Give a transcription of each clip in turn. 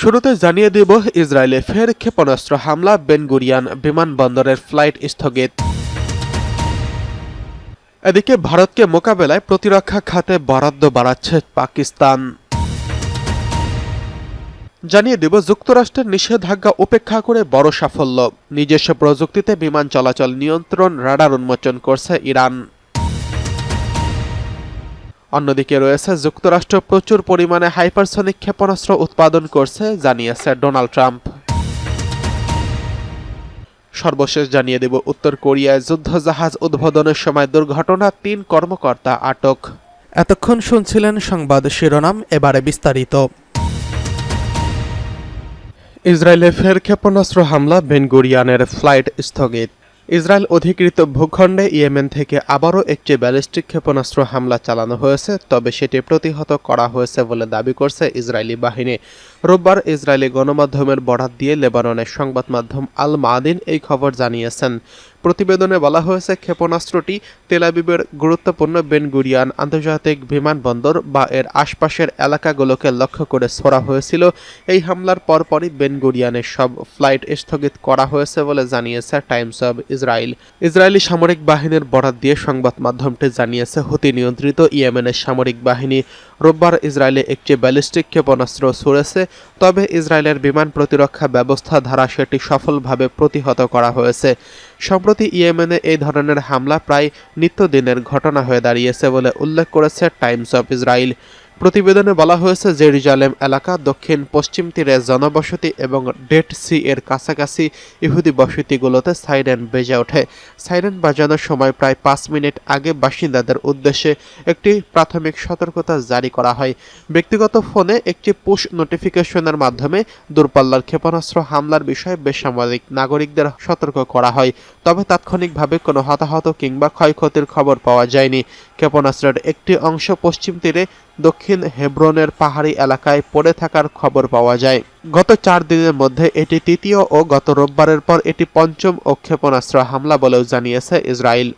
শুরুতে জানিয়ে দেব ইসরায়েলে ফের ক্ষেপণাস্ত্র হামলা বেনগুরিয়ান বিমানবন্দরের ফ্লাইট স্থগিত। এদিকে ভারতকে মোকাবেলায় প্রতিরক্ষা খাতে বরাদ্দ বাড়াচ্ছে পাকিস্তান। জানিয়ে দেব, যুক্তরাষ্ট্রের নিষেধাজ্ঞা উপেক্ষা করে বড় সাফল্য। নিজস্ব প্রযুক্তিতে বিমান চলাচল নিয়ন্ত্রণ রাডার উন্মোচন করছে ইরান। অন্যদিকে রয়েছে যুক্তরাষ্ট্র প্রচুর পরিমাণে হাইপারসনিক ক্ষেপণাস্ত্র উৎপাদন করছে জানিয়েছে ডোনাল্ড ট্রাম্প। সর্বশেষ জানিয়ে দেব উত্তর কোরিয়ায় যুদ্ধজাহাজ উদ্বোধনের সময় দুর্ঘটনা তিন কর্মকর্তা আটক। এতক্ষণ শুনছিলেন সংবাদ শিরোনাম এবারে বিস্তারিত। ইসরায়েলে ফের ক্ষেপণাস্ত্র হামলা বেনগুরিয়ানের ফ্লাইট স্থগিত। ইসরায়েল অধিকৃত ভূখণ্ডে ইয়েমেন থেকে আবারও একটি ব্যালিস্টিক ক্ষেপণাস্ত্র হামলা চালানো হয়েছে, তবে সেটি প্রতিহত করা হয়েছে বলে দাবি করছে ইসরায়েলি বাহিনী। রোববার ইসরায়েলি গণমাধ্যমের বরাত দিয়ে লেবাননের সংবাদ মাধ্যম আল মাদিন এই খবর জানিয়েছেন। প্রতিবেদনে বলা হয়েছে, ক্ষেপণাস্ত্রটি তেলাবিবের গুরুত্বপূর্ণ বেনগুরিয়ান আন্তর্জাতিক বিমানবন্দর বা এর আশপাশের এলাকাগুলোকে লক্ষ্য করে ছোড়া হয়েছিল। এই হামলার পরপরই বেনগুরিয়ানের সব ফ্লাইট স্থগিত করা হয়েছে বলে জানিয়েছে টাইমস অব ইসরায়েল ইসরায়েলি সামরিক বাহিনীর বরাত দিয়ে সংবাদ মাধ্যমটি জানিয়েছে, হুতি নিয়ন্ত্রিত ইয়েমেনের সামরিক বাহিনী রোববার ইসরায়েলে একটি ব্যালিস্টিক ক্ষেপণাস্ত্র ছুড়েছে, তবে ইসরায়েলের বিমান প্রতিরক্ষা ব্যবস্থা দ্বারা সেটি সফলভাবে প্রতিহত করা হয়েছে। সম্প্রতি ইয়েমেনে এই ধরনের হামলা প্রায় নিত্যদিনের ঘটনা হয়ে দাঁড়িয়েছে বলে উল্লেখ করেছে টাইমস অফ ইসরায়েল। প্রতিবেদনে বলা হয়েছে, জেরুজালেম এলাকা দক্ষিণ পশ্চিম তীরে জনবসতি এবং ডেড সি এর কাছাকাছি ইহুদি বসতিগুলোতে সাইরেন বেজে ওঠে। সাইরেন বাজানোর সময় প্রায় পাঁচ মিনিট আগে বাসিন্দাদের উদ্দেশ্যে একটি প্রাথমিক সতর্কতা জারি করা হয়। ব্যক্তিগত ফোনে একটি পুশ নোটিফিকেশনের মাধ্যমে দূরপাল্লার ক্ষেপণাস্ত্র হামলার বিষয়ে বেসামরিক নাগরিকদের সতর্ক করা হয়। তবে তাৎক্ষণিকভাবে কোনো হতাহত কিংবা ক্ষয়ক্ষতির খবর পাওয়া যায়নি। ক্ষেপণাস্ত্রের একটি অংশ পশ্চিম তীরে দক্ষিণ হেব্রনের পাহাড়ি এলাকায় পড়ে থাকার খবর পাওয়া যায়। গত চার দিনের মধ্যে এটি তৃতীয় ও গত রোববারের পর এটি পঞ্চম ও ক্ষেপণাস্ত্র হামলা বলেও জানিয়েছে ইসরায়েল।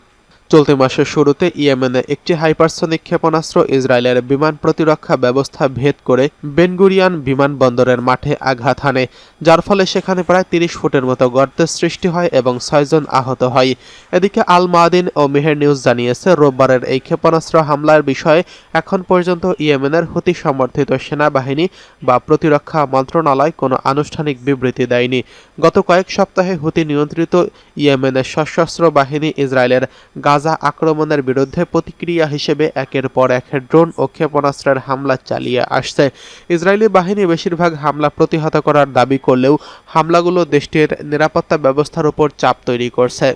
চলতি মাসের শুরুতে ইয়েমেনে একটি হাইপারসনিক ক্ষেপণাস্ত্র ইসরায়েলের বিমান প্রতিরক্ষা ব্যবস্থা ভেদ করে বেনগুরিয়ান বিমানবন্দরের মাঠে আঘাত হানে, যার ফলে সেখানে প্রায় তিরিশ ফুটের মতো গর্তের সৃষ্টি হয় এবং ছয়জন আহত হয়। এদিকে আল মাদিন ও মেহের নিউজ জানিয়েছে, রোববারের এই ক্ষেপণাস্ত্র হামলার বিষয়ে এখন পর্যন্ত ইয়েমেনের হুতি সমর্থিত সেনাবাহিনী বা প্রতিরক্ষা মন্ত্রণালয় কোনো আনুষ্ঠানিক বিবৃতি দেয়নি। গত কয়েক সপ্তাহে হুতি নিয়ন্ত্রিত ইয়েমেনের সশস্ত্র বাহিনী ইসরায়েলের গাজা আক্রমণের বিরুদ্ধে প্রতিক্রিয়া হিসেবে একের পর এক ড্রোন ও ক্ষেপণাস্ত্রের হামলা চালিয়ে আসছে। ইসরায়েলি বাহিনী বেশিরভাগ হামলা প্রতিহত করার দাবি করলেও হামলাগুলো দেশটির নিরাপত্তা ব্যবস্থার উপর চাপ তৈরি করছে।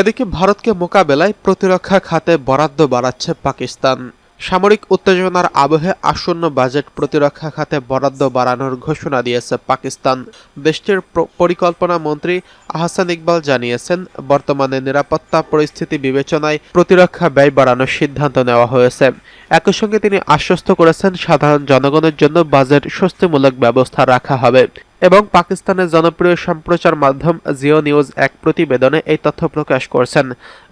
এদিকে ভারতকে মোকাবেলায় প্রতিরক্ষা খাতে বরাদ্দ বাড়াচ্ছে পাকিস্তান। সামরিক উত্তেজনার আবহে আসন্ন বাজেট প্রতিরক্ষা খাতে বরাদ্দ বাড়ানোর ঘোষণা দিয়েছে পাকিস্তান। দেশটির পরিকল্পনা মন্ত্রী আহসান ইকবাল জানিয়েছেন, বর্তমানে নিরাপত্তা পরিস্থিতি বিবেচনায় প্রতিরক্ষা ব্যয় বাড়ানোর সিদ্ধান্ত নেওয়া হয়েছে। একই সঙ্গে তিনি আশ্বস্ত করেছেন, সাধারণ জনগণের জন্য বাজেট স্বস্তিমূলক ব্যবস্থা রাখা হবে। এবং পাকিস্তানের জনপ্রিয় সম্প্রচার মাধ্যম জিও নিউজ এক প্রতিবেদনে এই তথ্য প্রকাশ করছেন।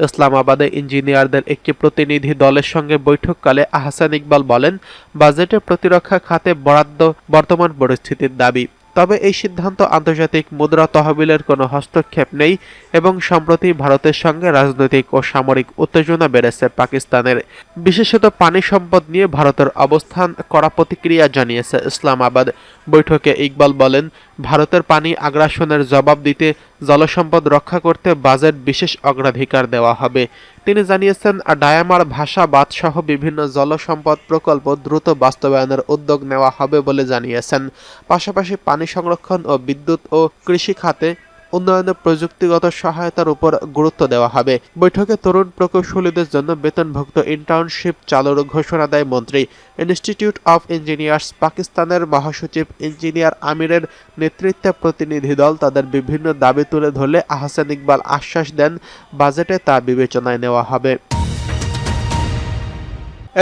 ইসলামাবাদে ইঞ্জিনিয়ারদের একটি প্রতিনিধি দলের সঙ্গে বৈঠককালে আহসান ইকবাল বলেন বাজেটে প্রতিরক্ষা খাতে বরাদ্দ বর্তমান পরিস্থিতির দাবি। তবে এই সিদ্ধান্ত আন্তর্জাতিক মুদ্রা তহবিলের কোনো হস্তক্ষেপ নেই এবং সম্প্রতি ভারতের সঙ্গে রাজনৈতিক ও সামরিক উত্তেজনা বেড়েছে পাকিস্তানের। বিশেষত পানি সম্পদ নিয়ে ভারতের অবস্থান করা প্রতিক্রিয়া জানিয়েছে ইসলামাবাদ। বৈঠকে ইকবাল বলেন, ভারতের পানি আগ্রাসনের জবাব দিতে জলসম্পদ রক্ষা করতে বাজেট বিশেষ অগ্রাধিকার দেওয়া হবে। তিনি জানিয়েছেন, ডায়ামার ভাষা বাদসহ বিভিন্ন জলসম্পদ প্রকল্প দ্রুত বাস্তবায়নের উদ্যোগ নেওয়া হবে বলে জানিয়েছেন। পাশাপাশি পানি সংরক্ষণ ও বিদ্যুৎ ও কৃষি খাতে উন্নয়নে প্রযুক্তিগত সহায়তার উপর গুরুত্ব দেওয়া হবে। বৈঠকে তরুণ প্রকৌশলীদের জন্য বেতনভুক্ত ইন্টার্নশিপ চালুর ঘোষণা দেয় মন্ত্রী। ইনস্টিটিউট অফ ইঞ্জিনিয়ার্স পাকিস্তানের মহাসচিব ইঞ্জিনিয়ার আমিরের নেতৃত্বে প্রতিনিধি দল তাদের বিভিন্ন দাবি তুলে ধরলে আহসান ইকবাল আশ্বাস দেন, বাজেটে তা বিবেচনায় নেওয়া হবে।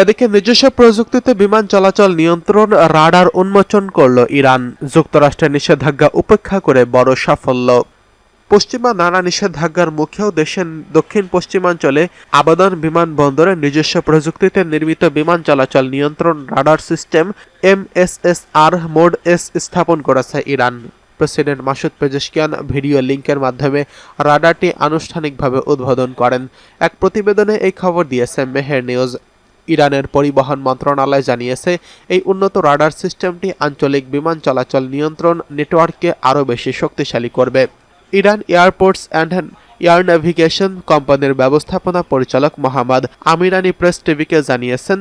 এদিকে নিজস্ব প্রযুক্তিতে বিমান চলাচল নিয়ন্ত্রণ রাডার উন্মোচন করল ইরান। যুক্তরাষ্ট্রের নিষেধাজ্ঞা উপেক্ষা করে বড় সাফল্য। পশ্চিমা নানা নিষেধাজ্ঞার মুখেও দেশের দক্ষিণ পশ্চিমাঞ্চলে আবাদন বিমানবন্দরে নিজস্ব প্রযুক্তিতে নির্মিত বিমান চলাচল নিয়ন্ত্রণ radar system MSSR mode S স্থাপন করেছে Iran. President Masoud Pezeshkian video লিঙ্কের মাধ্যমে রাডারটি আনুষ্ঠানিকভাবে উদ্বোধন করেন। এক প্রতিবেদনে এই খবর দিয়েছে, মেহের নিউজ। ইরানের পরিবহন মন্ত্রণালয় জানিয়েছে, এই উন্নত রাডার সিস্টেমটি আঞ্চলিক বিমান চলাচল নিয়ন্ত্রণ নেটওয়ার্ককে আরও বেশি শক্তিশালী করবে। Iran airports and air navigation কোম্পানির ব্যবস্থাপনা পরিচালক মোহাম্মদ আমিরানি প্রেস টিভিকে জানিয়েছেন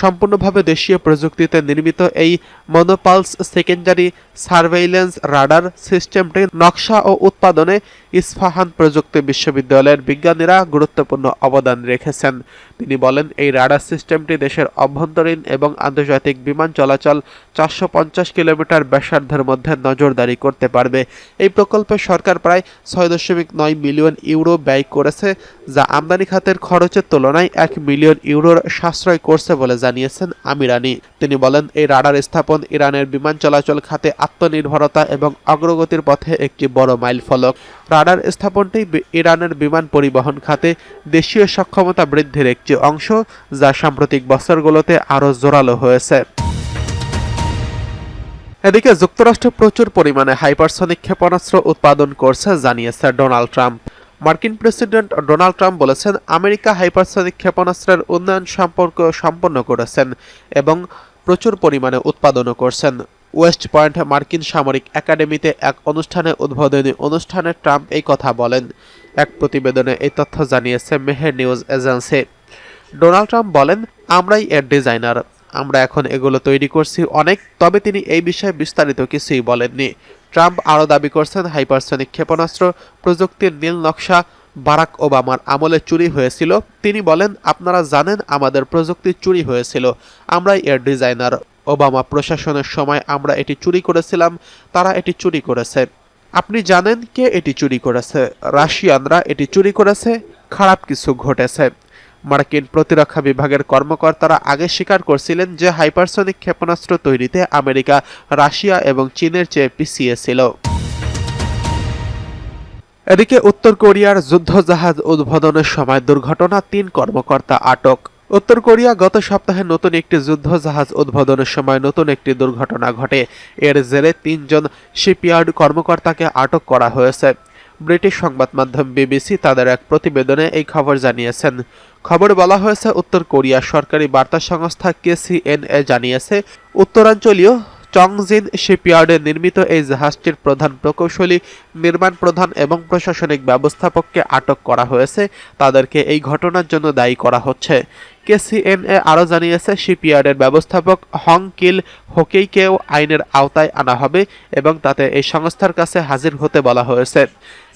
সম্পূর্ণভাবে দেশীয় প্রযুক্তিতে নির্মিত এই মনোপালস সেকেন্ডারি সার্ভেইলেন্স রাডার সিস্টেমটি নকশা ও উৎপাদনে ইস্পাহান প্রযুক্তি বিশ্ববিদ্যালয়ের বিজ্ঞানীরা গুরুত্বপূর্ণ অবদান রেখেছেন। তিনি বলেন, এই রাডার সিস্টেমটি দেশের অভ্যন্তরীণ এবং আন্তর্জাতিক বিমান চলাচল চারশো পঞ্চাশ কিলোমিটার ব্যাসার্ধের মধ্যে নজরদারি করতে পারবে। এই প্রকল্পে সরকার প্রায় ছয় দশমিক নয় মিলিয়ন ইউরো ব্যয় করেছে, যা আমদানি খাতের খরচের তুলনায় এক মিলিয়ন ইউরোর সাশ্রয় করছে বলে জানিয়েছেন আমিরানি তিনি বলেন, এই রাডার স্থাপন ইরানের বিমান চলাচল খাতে আত্মনির্ভরতা এবং অগ্রগতির পথে একটি বড় মাইল ফলক। রাডার স্থাপনটি ইরানের বিমান পরিবহন খাতে দেশীয় সক্ষমতা বৃদ্ধির একটি অংশ, যা সাম্প্রতিক বছরগুলোতে আরও জোরালো হয়েছে। এদিকে যুক্তরাষ্ট্র প্রচুর পরিমাণে হাইপারসনিক ক্ষেপণাস্ত্র উৎপাদন করছে, জানিয়েছে ডোনাল্ড ট্রাম্প। মার্কিন প্রেসিডেন্ট ডোনাল্ড ট্রাম্প বলেছেন, আমেরিকা হাইপারসনিক ক্ষেপণাস্ত্রের উন্নয়ন সম্পর্ক সম্পন্ন করেছেন এবং প্রচুর পরিমাণে উৎপাদনও করছেন। ওয়েস্ট পয়েন্ট মার্কিন সামরিক একাডেমিতে এক অনুষ্ঠানে উদ্বোধনী অনুষ্ঠানে ট্রাম্প এই কথা বলেন। এক প্রতিবেদনে এই তথ্য জানিয়েছে Mehr news agency. Donald Trump বলেন, আমরাই এর ডিজাইনার। আমরা এখন এগুলো তৈরি করছি অনেক, তবে তিনি এই বিষয়ে বিস্তারিত কিছুই বলেননি। ট্রাম্প আরও দাবি করছেন, হাইপারসনিক ক্ষেপণাস্ত্র, প্রযুক্তির নীল নকশা, বারাক ওবামার আমলে চুরি হয়েছিল। তিনি বলেন, আপনারা জানেন আমাদের প্রযুক্তি চুরি হয়েছিল। আমরাই এর ডিজাইনার। ওবামা প্রশাসনের সময় আমরা এটি চুরি করেছিলাম, তারা এটি চুরি করেছে। আপনি জানেন কে এটি চুরি করেছে? রাশিয়ানরা এটি চুরি করেছে, খারাপ কিছু ঘটেছে। মার্কিন প্রতিরক্ষা বিভাগের কর্মকর্তারা আগে স্বীকার করছিলেন যে হাইপারসনিক ক্ষেপণাস্ত্র তৈরিতে আমেরিকা, রাশিয়া এবং চীনের চেয়ে পিছিয়ে ছিল। এদিকে উত্তর কোরিয়ার যুদ্ধজাহাজ উদ্বোধনের সময় দুর্ঘটনা তিন কর্মকর্তা আটক। উত্তর কোরিয়া গত সপ্তাহে নতুন একটি যুদ্ধজাহাজ উদ্বোধনের সময় নতুন একটি দুর্ঘটনা ঘটে। এর জেরে তিনজন শিপইয়ার্ড কর্মকর্তাকে আটক করা হয়েছে। ব্রিটিশ সংবাদ মাধ্যম বিবিসি তাদের এক প্রতিবেদনে এই খবর জানিয়েছেন। খবরে বলা হয়েছে, উত্তর কোরিয়ার সরকারি বার্তা সংস্থা কেসিএনএ জানিয়েছে, উত্তরাঞ্চলীয় চংজিন শিপইয়ার্ডে নির্মিত এই জাহাজটির প্রধান প্রকৌশলী, নির্মাণ প্রধান এবং প্রশাসনিক ব্যবস্থাপককে আটক করা হয়েছে। তাদেরকে এই ঘটনার জন্য দায়ী করা হচ্ছে। কেসিএনএ আরও জানিয়েছে, শিপইয়ার্ডের ব্যবস্থাপক হং কিল হোকেইকেও আইনের আওতায় আনা হবে এবং তাতে এই সংস্থার কাছে হাজির হতে বলা হয়েছে।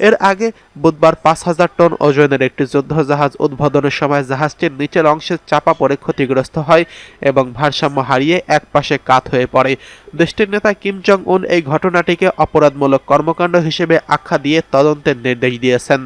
এর আগে বুধবার পাঁচ হাজার টন ওজনের একটি যুদ্ধজাহাজ উদ্বোধনের সময় জাহাজটির নিচের অংশে চাপা পড়ে ক্ষতিগ্রস্ত হয় এবং ভারসাম্য হারিয়ে একপাশে কাত হয়ে পড়ে। দেশটির নেতা কিম জং উন এই ঘটনাটিকে অপরাধমূলক কর্মকাণ্ড হিসেবে আখ্যা দিয়ে তদন্তের নির্দেশ দিয়েছেন।